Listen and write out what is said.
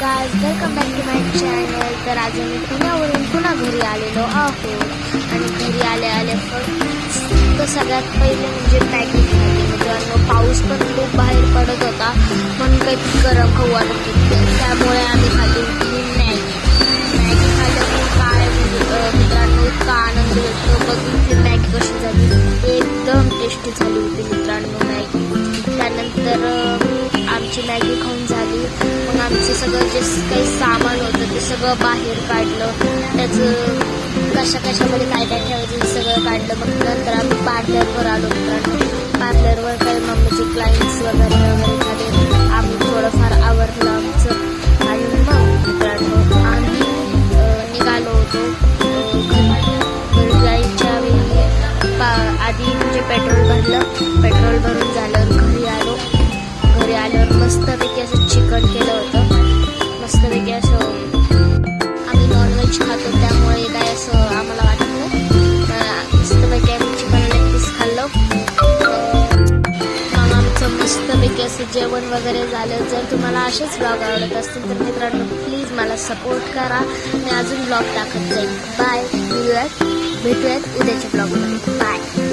गाज welcome back to my channel तर आज आम्ही पुण्यावरून पुन्हा घरी आलेलो आहोत. आणि घरी आले आले फक्त सगळ्यात पहिले म्हणजे पॅकिंग झाली मित्रांनो पाऊस पण खूप बाहेर पडत होता. पण काही गरम खाऊ वाटत होतं त्यामुळे आम्ही खाली होती मॅगी मॅगी खाल्ल्यामुळे काय म्हणजे, मित्रांनो इतका आनंद भेटतो. बघून ती मॅगी कशी झाली. एकदम टेस्टी झाली होती मित्रांनो मॅगी. त्यानंतर आमची मॅगी आमचं सगळं जे काही सामान होतं ते सगळं बाहेर काढलं. त्याचं कशा कशामध्ये काय काय ठेवायचं सगळं काढलं. मग नंतर आम्ही पार्लरवर आलो. पार्लरवर काही मम्मीचे क्लायंट्स वगैरे वगैरे झाले. आम्ही थोडंफार आवरलं आमचं. आणि मग मित्रांनो आम्ही निघालो होतो. घरी जायच्या वेळी पा- आधी म्हणजे पेट्रोल भरलं. पेट्रोल भरून आम्ही खातो त्यामुळे काय असं आम्हाला वाटतं मस्तपैकी आम्ही चिकन लेग पीस खाल्लं. मग आमचं मस्तपैकी असं जेवण वगैरे झालं. जर तुम्हाला असेच ब्लॉग आवडत असतील तर मित्रांनो प्लीज मला सपोर्ट करा. मी अजून ब्लॉग टाकत जाईल बाय भेटूयात भेटूयात उद्याच्या ब्लॉगमध्ये बाय